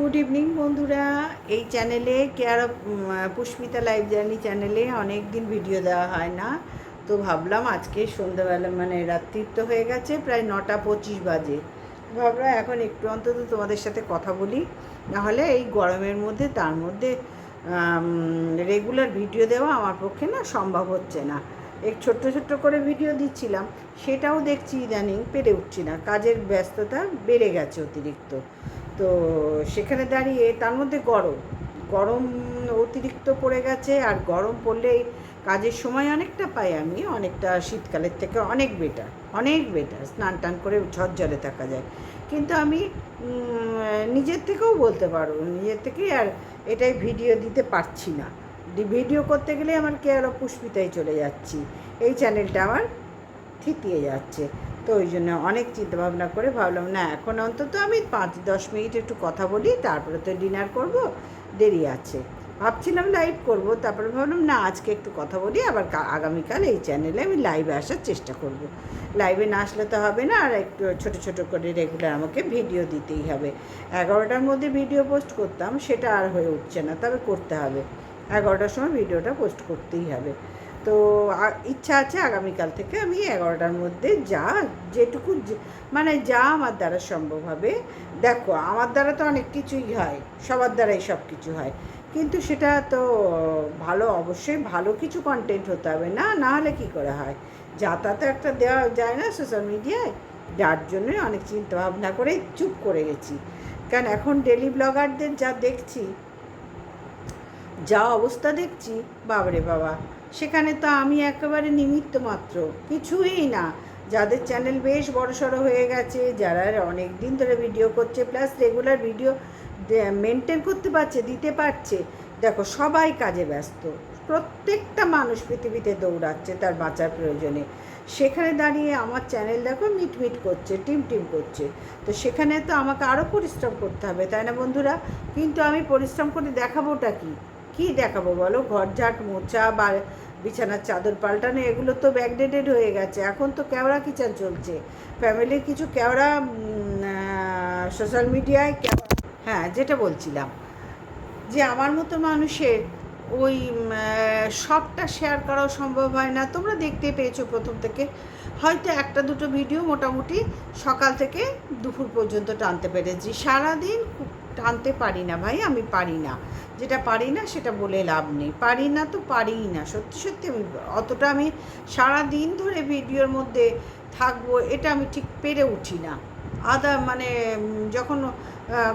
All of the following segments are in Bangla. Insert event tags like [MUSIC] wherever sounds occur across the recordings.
গুড ইভিনিং বন্ধুরা। এই চ্যানেলে care of Pushpita live journey চ্যানেলে অনেক দিন ভিডিও দেওয়া হয় না। তো ভাবলাম আজকে সন্ধ্যাবেলা মানে রাত্রির তো হয়ে গেছে, প্রায় নটা পঁচিশ বাজে। ভাবলাম এখন একটু অন্তত তোমাদের সাথে কথা বলি। নাহলে এই গরমের মধ্যে, তার মধ্যে রেগুলার ভিডিও দেওয়া আমার পক্ষে না সম্ভব হচ্ছে না। এক ছোট্ট ছোট্ট করে ভিডিও দিচ্ছিলাম, সেটাও দেখছি ইদানিং, পেরে উঠছি না। কাজের ব্যস্ততা বেড়ে গেছে অতিরিক্ত। তো সেখানে দাঁড়িয়ে তার মধ্যে গরম। গরম অতিরিক্ত পড়ে গেছে আর গরম পড়লেই কাজের সময় অনেকটা পাই আমি, অনেকটা শীতকালের থেকে অনেক বেটার অনেক বেটার স্নান টান করে ঝরঝরে থাকা যায়। কিন্তু আমি নিজের থেকেও বলতে পারো, নিজের থেকেই আর এটাই ভিডিও দিতে পারছি না। ভিডিও করতে গেলে আমার কেয়ার অফ পুষ্পিতায় চলে যাচ্ছি। এই চ্যানেলটা আমার থিতিয়ে যাচ্ছে। তো ওই জন্য অনেক চিন্তা ভাবনা করে ভাবলাম, না, এখন অন্তত আমি পাঁচ, দশ মিনিট একটু কথা বলি, তারপরে তো ডিনার করব, দেরি আছে। ভাবছিলাম লাইভ করব, তারপরে ভাবলাম, না, আজকে একটু কথা বলি, আবার আগামীকাল এই চ্যানেলে আমি লাইভে আসার চেষ্টা করব। লাইভে না আসলে তো হবে না, আর একটু ছোট ছোট করে রেগুলার আমাকে ভিডিও দিতেই হবে। এগারোটার মধ্যে ভিডিও পোস্ট করতাম, সেটা আর হয়ে উঠছে না, তবে করতে হবে। এগারোটার সময় ভিডিওটা পোস্ট করতেই হবে। তো ইচ্ছা আছে আগামীকাল থেকে আমি এগারোটার মধ্যে যা যেটুকু মানে যা আমার দ্বারা সম্ভব হবে। দেখো, আমার দ্বারা তো অনেক কিছুই হয়, সবার দ্বারাই সব কিছু হয়। কিন্তু সেটা তো ভালো, অবশ্যই ভালো কিছু কন্টেন্ট হতে হবে। না না হলে কী করে হয়? যাতায়াতে একটা দেওয়া যায় না সোশ্যাল মিডিয়ায় যার জন্যই অনেক চিন্তা ভাবনা করে চুপ করে গেছি। কারণ এখন ডেলি ব্লগারদের যা দেখছি, যা অবস্থা দেখছি, বাবারে বাবা। সেখানে তো আমি একেবারে নিমিত্ত মাত্র, কিছুই না। যাদের চ্যানেল বেশ বড় সড়ো হয়ে গেছে, যারা অনেক দিন ধরে ভিডিও করছে প্লাস রেগুলার ভিডিও মেনটেন করতে পারছে, দিতে পারছে, দেখো সবাই কাজে ব্যস্ত। প্রত্যেকটা মানুষ পৃথিবীতে দৌড়াচ্ছে তার বাঁচার প্রয়োজনে। সেখানে দাঁড়িয়ে আমার চ্যানেল দেখো মিট মিট করছে, টিম টিম করছে। তো সেখানে তো আমাকে আরও পরিশ্রম করতে হবে, তাই না বন্ধুরা? কিন্তু আমি পরিশ্রম করে দেখাবোটা কি? কি দেখাবো বলো? ঘর ঝাট মোছা বা বিছানার চাদর পাল্টানো, এগুলো তো ব্যাকডেটেড হয়ে গেছে। এখন তো কেওড়া কিচেন চলছে। ফ্যামিলির কিছু কেওড়া সোশ্যাল মিডিয়ায় হ্যাঁ যেটা বলছিলাম। যে আমার মতো মানুষের ওই সবটা শেয়ার করাও সম্ভব হয় না। তোমরা দেখতে পেয়েছ প্রথম থেকে। হয়তো একটা দুটো ভিডিও মোটামুটি সকাল থেকে দুপুর পর্যন্ত টানতে পেরেছি। সারাদিন টানতে পারি না, ভাই, আমি পারি না। যেটা পারি না, সেটা বলে লাভ নেই। পারি না তো পারিই না, সত্যি সত্যি আমি অতটা আমি সারা দিন ধরে ভিডিওর মধ্যে থাকব, এটা আমি ঠিক পেরে উঠি না। আদা মানে যখন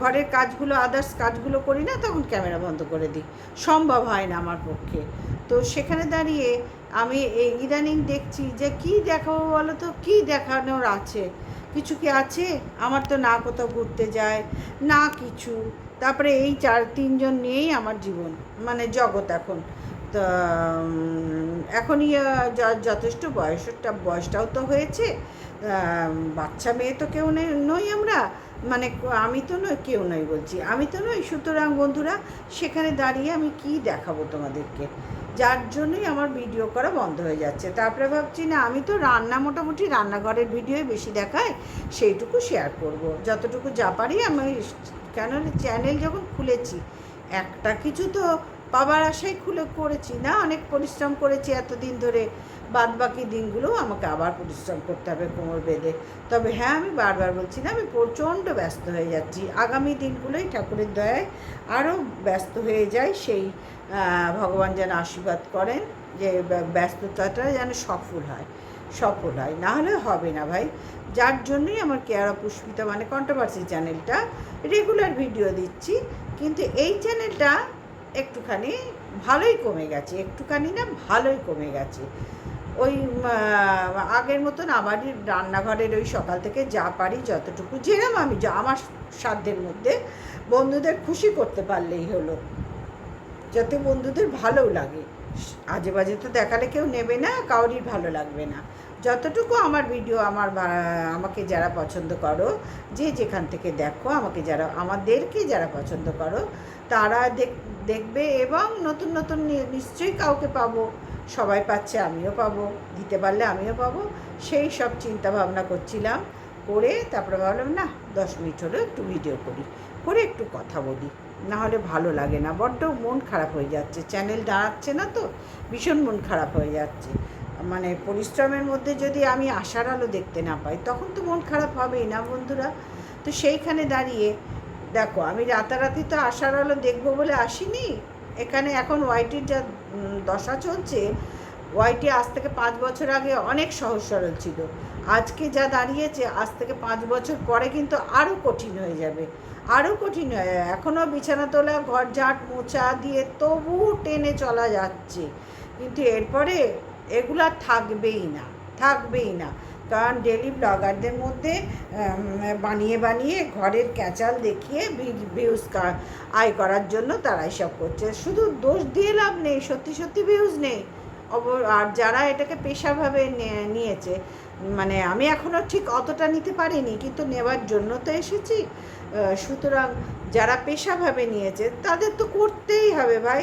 ঘরের কাজগুলো আদার্স কাজগুলো করি না, তখন ক্যামেরা বন্ধ করে দিই। সম্ভব হয় না আমার পক্ষে। তো সেখানে দাঁড়িয়ে আমি এই ইদানিং দেখছি যে, কি দেখাবো বলো তো? কী দেখানোর আছে? কিছু কি আছে? আমার তো না কোথাও ঘুরতে যায়, না কিছু। তারপরে এই চার তিনজন নিয়েই আমার জীবন মানে জগৎ এখন। তা এখনই যথেষ্ট বয়সটা, বয়সটাও তো হয়েছে। বাচ্চা মেয়ে তো কেউ নই আমরা। মানে আমি তো নই, কেউ নই বলছি। আমি তো নই, সুতরাং বন্ধুরা, সেখানে দাঁড়িয়ে আমি কি দেখাবো তোমাদেরকে? যার জন্যই আমার ভিডিও করা বন্ধ হয়ে যাচ্ছে। তারপরে ভাবছি, না, আমি তো রান্না মোটামুটি রান্নাঘরের ভিডিওই বেশি দেখায়, সেইটুকু শেয়ার করব। যতটুকু যা পারি আমি কেন চ্যানেল যখন খুলেছি, একটা কিছু তো পাবার আশাই খুলে করেছি। না, অনেক পরিশ্রম করেছি এতদিন ধরে। বাদ বাকি দিনগুলো আমাকে আবার পরিশ্রম করতে হবে কোমর বেঁধে। তবে হ্যাঁ আমি বারবার বলছি না, আমি প্রচণ্ড ব্যস্ত হয়ে যাচ্ছি। আগামী দিনগুলোই ঠাকুরের দয়ায় আরও ব্যস্ত হয়ে যায় সেই ভগবান যেন আশীর্বাদ করেন, যে ব্য- ব্যস্ততাটা যেন সফল হয় সফল হয়। না হলে হবে না ভাই। যার জন্যই আমার কেয়ারা পুষ্পিতা মানে কন্ট্রোভার্সি চ্যানেলটা রেগুলার ভিডিও দিচ্ছি, কিন্তু এই চ্যানেলটা একটুখানি ভালোই কমে গেছে, একটুখানি না ভালোই কমে গেছে। ওই আগের মতন আমারই রান্নাঘরের ওই সকাল থেকে যা পারি, যতটুকু যেরকম আমি যা, আমার সাধ্যের মধ্যে বন্ধুদের খুশি করতে পারলেই হলো। যাতে বন্ধুদের ভালোও লাগে। আজে বাজে তো দেখালে কেউ নেবে না, কাউরই ভালো লাগবে না। যতটুকু আমার ভিডিও আমার আমাকে যারা পছন্দ করো, যে যেখান থেকে দেখো, আমাকে যারা, আমাদেরকে যারা পছন্দ করো, তারা দেখ, দেখবে এবং নতুন নতুন নিশ্চয়ই কাউকে পাবো। সবাই পাচ্ছে, আমিও পাবো, দিতে পারলে আমিও পাবো। সেই সব চিন্তা ভাবনা করছিলাম, করে তারপরে ভাবলাম, না, দশ মিনিট হলেও একটু ভিডিও করি, করে একটু কথা বলি। না হলে ভালো লাগে না, বড্ড মন খারাপ হয়ে যাচ্ছে চ্যানেল দাঁড়াচ্ছে না তো, ভীষণ মন খারাপ হয়ে যাচ্ছে। মানে পরিশ্রমের মধ্যে যদি আমি আশার আলো দেখতে না পাই, তখন তো মন খারাপ হবেই না বন্ধুরা? তো সেইখানে দাঁড়িয়ে, দেখো, আমি রাতারাতি তো আশার আলো দেখব বলে আসিনি এখানে এখন ওয়াইটির যা দশা চলছে ওয়াইটি আজ থেকে পাঁচ বছর আগে অনেক সহজ সরল ছিল। আজকে যা দাঁড়িয়েছে, আজ থেকে পাঁচ বছর পরে কিন্তু আরও কঠিন হয়ে যাবে। আরও কঠিন হয়ে এখনও বিছানা তোলা, ঘর ঝাঁট মোছা দিয়ে তবু টেনে চলা যাচ্ছে। কিন্তু এরপরে এগুলো থাকবেই না থাকবেই না। কারণ ডেলি ব্লগারদের মধ্যে বানিয়ে বানিয়ে ঘরের ক্যাচাল দেখিয়ে ভিউজ আয় করার জন্য তারা এসব করছে। শুধু দোষ দিয়ে লাভ নেই, সত্যি সত্যি ভিউজ নেই। আর যারা এটাকে পেশাভাবে নিয়েছে মানে আমি এখনও ঠিক অতটা নিতে পারিনি, কিন্তু নেওয়ার জন্য তো এসেছি। সুতরাং যারা পেশাভাবে নিয়েছে, তাদের তো করতেই হবে ভাই।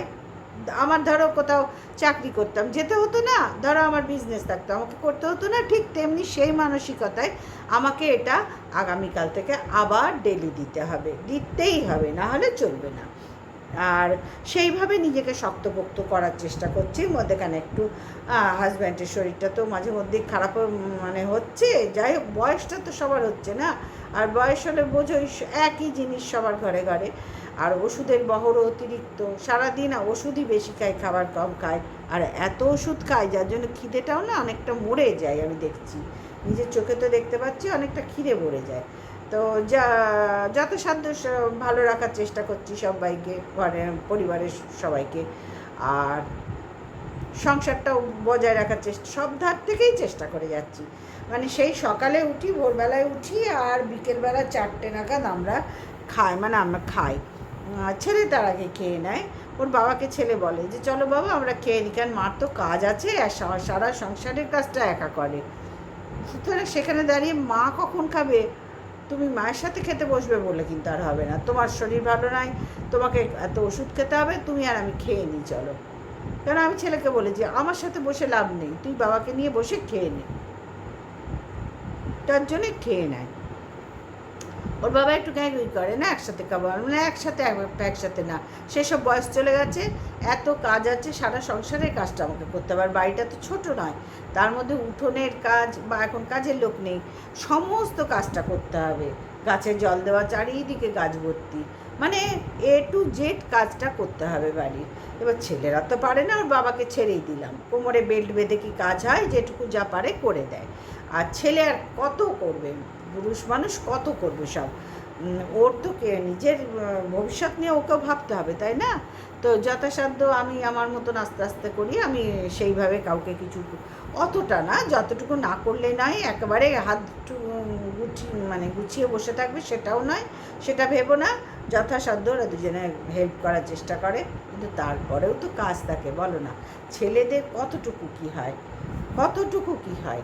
আমার ধরো কোথাও চাকরি করতাম, যেতে হতো না, ধরো আমার বিজনেস থাকতো, আমাকে করতে হতো না, ঠিক তেমনি সেই মানসিকতায় আমাকে এটা আগামীকাল থেকে আবার ডেলি দিতে হবে, দিতেই হবে, না হলে চলবে না। আর সেইভাবে নিজেকে শক্তপোক্ত করার চেষ্টা করছি, মধ্যেখানে একটু হাজব্যান্ডের শরীরটা তো মাঝে মধ্যেই খারাপ মানে হচ্ছে, যাই হোক, বয়সটা তো সবার হচ্ছে না, আর বয়স হলে বোঝোই, একই জিনিস সবার ঘরে ঘরে। আর ওষুধের বহর অতিরিক্ত। সারাদিন ওষুধই বেশি খায়, খাবার কম খায়। আর এত ওষুধ খায়, যার জন্য খিদেটাও না অনেকটা মরে যায়, আমি দেখছি। নিজের চোখে তো দেখতে পাচ্ছি, অনেকটা খিদে মরে যায়। তো যা, যত সাধ্য ভালো রাখার চেষ্টা করছি সবাইকে, ঘরে, পরিবারের সবাইকে। আর সংসারটাও বজায় রাখার চেষ্টা, সব ধার থেকেই চেষ্টা করে যাচ্ছি। মানে সেই সকালে উঠি, ভোরবেলায় উঠি, আর বিকেলবেলা চারটে নাগাদ আমরা খাই মানে আমরা খাই। ছেলে তার আগে খেয়ে নেয়। ওর বাবাকে ছেলে বলে যে, চলো বাবা, আমরা খেয়ে নিই কারণ মার তো কাজ আছে, আর সারা সংসারের কাজটা একা করে। সুতরাং সেখানে দাঁড়িয়ে মা কখন খাবে? তুমি মায়ের সাথে খেতে বসবে বলে কিন্তু আর হবে না। তোমার শরীর ভালো নাই, তোমাকে এত ওষুধ খেতে হবে, তুমি আর আমি খেয়ে নিই চলো। কারণ আমি ছেলেকে বলেছি, আমার সাথে বসে লাভ নেই, তুই বাবাকে নিয়ে বসে খেয়ে নে। তার জন্যে খেয়ে নেয়। ওর বাবা একটু গ্যাগুই করে, না একসাথে খাব? মানে একসাথে একসাথে না। সেসব বয়স চলে গেছে, এত কাজ আছে, সারা সংসারের কাজটা আমাকে করতে হবে। আর বাড়িটা তো ছোট নয়, তার মধ্যে উঠোনের কাজ বা এখন কাজের লোক নেই, সমস্ত কাজটা করতে হবে। গাছে জল দেওয়া, চারিদিকে গাছ ভর্তি। মানে এ টু জেড কাজটা করতে হবে বাড়ির। এবার ছেলেরা তো পারে না, ওর বাবাকে ছেড়েই দিলাম। কোমরে বেল্ট বেঁধে কি কাজ হয়? যেটুকু যা পারে করে দেয়। আর ছেলে আর কত করবে? পুরুষ মানুষ কত করবে সব? ওর তো কে, নিজের ভবিষ্যৎ নিয়ে ওকেও ভাবতে হবে, তাই না? তো যথাসাধ্য আমি আমার মতন আস্তে আস্তে করি, আমি সেইভাবে কাউকে কিছু অতটা না, যতটুকু না করলে নয় একেবারে হাত গুছিয়ে মানে গুছিয়ে বসে থাকবে সেটাও নয়, সেটা ভেবো না। যথাসাধ্য ওরা দুজনে হেল্প করার চেষ্টা করে, কিন্তু তারপরেও তো কাজ থাকে, বলো না। ছেলেদের কতটুকু কি হয়? কতটুকু কি হয়?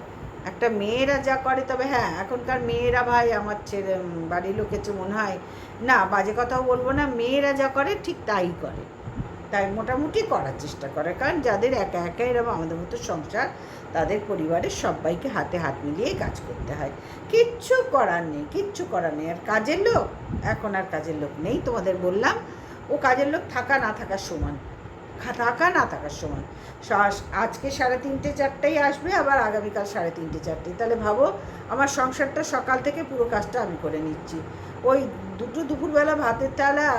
একটা মেয়েরা যা করে, তবে হ্যাঁ এখনকার মেয়েরা ভাই, আমার ছেলে বাড়ির লোকের মনে হয় না, বাজে কথাও বলব না, মেয়েরা যা করে ঠিক তাই করে। তাই মোটামুটি করার চেষ্টা করে, কারণ যাদের একা একা এরকম আমাদের মতো সংসার, তাদের পরিবারের সবাইকে হাতে হাত মিলিয়ে কাজ করতে হয়। কিচ্ছু করার নেই, কিচ্ছু করার নেই। আর কাজের লোক, এখন আর কাজের লোক নেই, তোমাদের বললাম, ও কাজের লোক থাকা না থাকার সমান। থাকা না থাকার সময়। আজকে সাড়ে তিনটে চারটেই আসবে, আবার আগামীকাল সাড়ে তিনটে চারটে। তাহলে ভাবো, আমার সংসারটা সকাল থেকে পুরো কাজটা আমি করে নিচ্ছি। ওই দুটো দুপুরবেলা ভাতের থালা,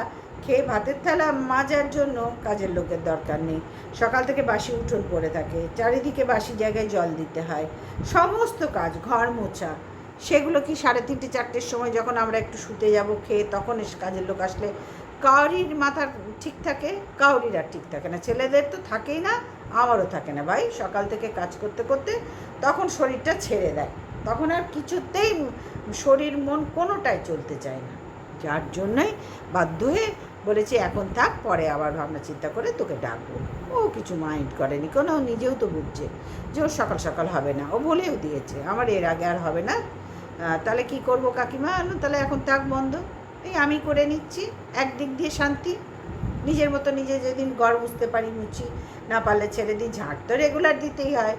খেয়ে ভাতের থালা মাজার জন্য কাজের লোকের দরকার নেই। সকাল থেকে বাসি উঠোন পড়ে থাকে, চারিদিকে বাসি জায়গায় জল দিতে হয়। সমস্ত কাজ, ঘর মোছা। সেগুলো কি সাড়ে তিনটে চারটের সময় যখন আমরা একটু শুতে যাব, খেয়ে তখন কাজের লোক আসলে কাউরির মাথার ঠিক থাকে, কাউরির আর ঠিক থাকে না। ছেলেদের তো থাকেই না, আমারও থাকে না ভাই। সকাল থেকে কাজ করতে করতে তখন শরীরটা ছেড়ে দেয়। তখন আর কিছুতেই শরীর, মন কোনোটাই চলতে চায় না। যার জন্যই বাধ্য হয়ে বলেছি, এখন থাক, পরে আবার ভাবনা চিন্তা করে তোকে ডাকবো। ও কিছু মাইন্ড করেনি, কোনো ও নিজেও তো বুঝছে যে ওর সকাল সকাল হবে না। ও বলেও দিয়েছে, আমার এর আগে আর হবে না। তাহলে কি করব কাকিমা? তাহলে এখন থাক বন্ধ। এই আমি করে নিচ্ছি একদিক দিয়ে শান্তি। নিজের মতো নিজে যেদিন ঘর বুঝতে পারি মুছি না পারলে ছেড়ে দিই ঝাঁট তো রেগুলার দিতেই হয়।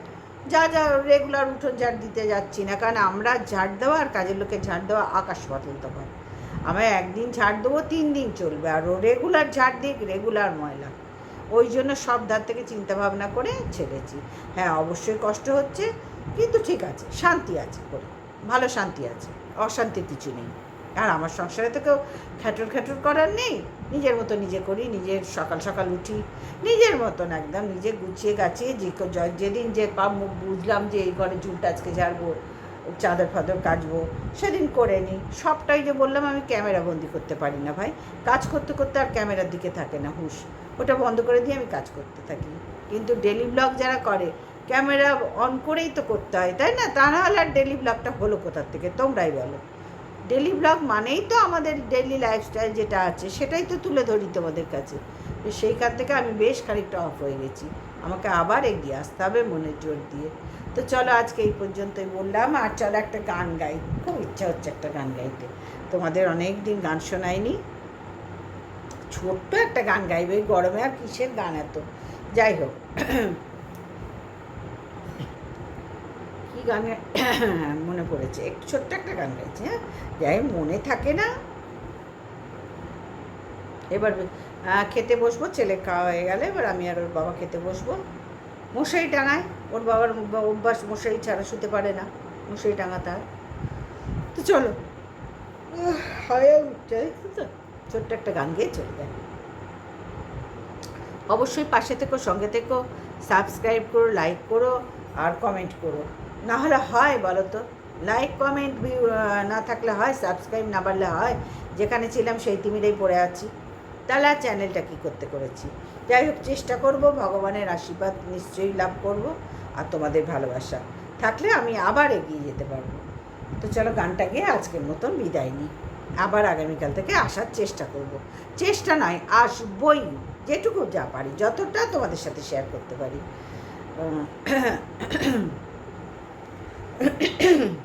যা যা রেগুলার উঠোন ঝাড় দিতে যাচ্ছি না, কারণ আমরা ঝাড় দেওয়া আর কাজের লোকের ঝাড় দেওয়া আকাশ পাতল তফাৎ। আমরা একদিন ঝাড় দেবো, তিন দিন চলবে। আর রেগুলার ঝাড় দিক রেগুলার ময়লা। ওই জন্য সব ধার থেকে চিন্তা ভাবনা করে ছেড়েছি। হ্যাঁ অবশ্যই কষ্ট হচ্ছে, কিন্তু ঠিক আছে, শান্তি আছে করে। ভালো শান্তি আছে, অশান্তির কিছু নেই। আর আমার সংসারে তো কেউ খ্যাটর খ্যাটর করার নেই। নিজের মতো নিজে করি, নিজের সকাল সকাল উঠি, নিজের মতন একদম নিজে গুছিয়ে গাছিয়ে যে যেদিন যে পা মুখ বুঝলাম যে এই ঘরে চুলটা আজকে ঝাড়বো, চাদর ফাদর কাচবো, সেদিন করে নিই। সবটাই যে বললাম আমি ক্যামেরা বন্দি করতে পারি না ভাই। কাজ করতে করতে আর ক্যামেরার দিকে থাকে না হুশ। ওটা বন্ধ করে দিয়ে আমি কাজ করতে থাকি। কিন্তু ডেলি ব্লগ যারা করে, ক্যামেরা অন করেই তো করতে হয়, তাই না? তা না হলে আর ডেলি ব্লগটা হলো কোথার থেকে? তোমরাই বলো। ডেলি ব্লগ মানেই তো আমাদের ডেলি লাইফস্টাইল যেটা আছে, সেটাই তো তুলে ধরি তোমাদের কাছে। তো সেইখান থেকে আমি বেশ খানিকটা অফ হয়ে গেছি। আমাকে আবার এগিয়ে আসতে হবে মনের জোর দিয়ে। তো চলো আজকে এই পর্যন্তই বললাম, আর চলো একটা গান গাই। খুব ইচ্ছা হচ্ছে একটা গান গাইতে। তোমাদের অনেক দিন গান শোনায়নি ছোট্ট একটা গান গাইবে গরমে আর কিসের গান এত? যাই হোক। [COUGHS] কি গানে [COUGHS] মনে পড়েছে। একটু ছোট্ট একটা গান গাইছে হ্যাঁ? যাই মনে থাকে না। এবার খেতে বসবো, ছেলে খাওয়া হয়ে গেলে, এবার আমি আর ওর বাবা খেতে বসবো। মশারি টাঙায়, ওর বাবার অভ্যাস মশারি ছাড়া শুতে পারে না, মশারি টাঙাতে হয়। তো চলো তো? ছোট্ট একটা গান গেয়ে চলে যায় অবশ্যই পাশে থেকো, সঙ্গে থেকো, সাবস্ক্রাইব করো, লাইক করো, আর কমেন্ট করো। না হলে হয় বলো তো? লাইক কমেন্ট ভিউ না থাকলে হয় সাবস্ক্রাইব না বাড়লে হয়। যেখানে ছিলাম সেই তিমিরেই পড়ে আছি। তাহলে আর চ্যানেলটা কী করতে করেছি? যাই হোক, চেষ্টা করব, ভগবানের আশীর্বাদ নিশ্চয়ই লাভ করব আর তোমাদের ভালোবাসা থাকলে আমি আবার এগিয়ে যেতে পারব। তো চলো, গানটা গিয়ে আজকের মতন বিদায় নিই। আবার আগামীকাল থেকে আসার চেষ্টা করব। চেষ্টা নয়, আসবই। যেটুকু যা পারি, যতটা তোমাদের সাথে শেয়ার করতে পারি। [CLEARS THROAT] [COUGHS]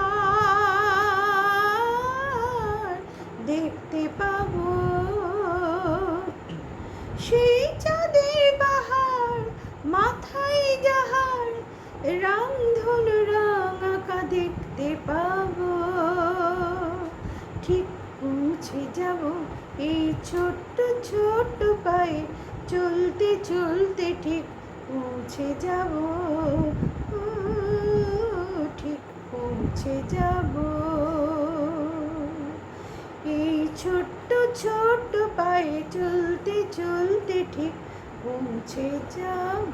রামধনু আঁকা দেখতে পাব। ঠিক পৌঁছে যাব এই ছোট্ট ছোট্ট পায়ে। চলতে চলতে ঠিক পৌঁছে যাব। ঠিক পৌঁছে যাব। এই ছোট্ট ছোট্ট পায়ে চলতে চলতে ঠিক পৌঁছে যাব।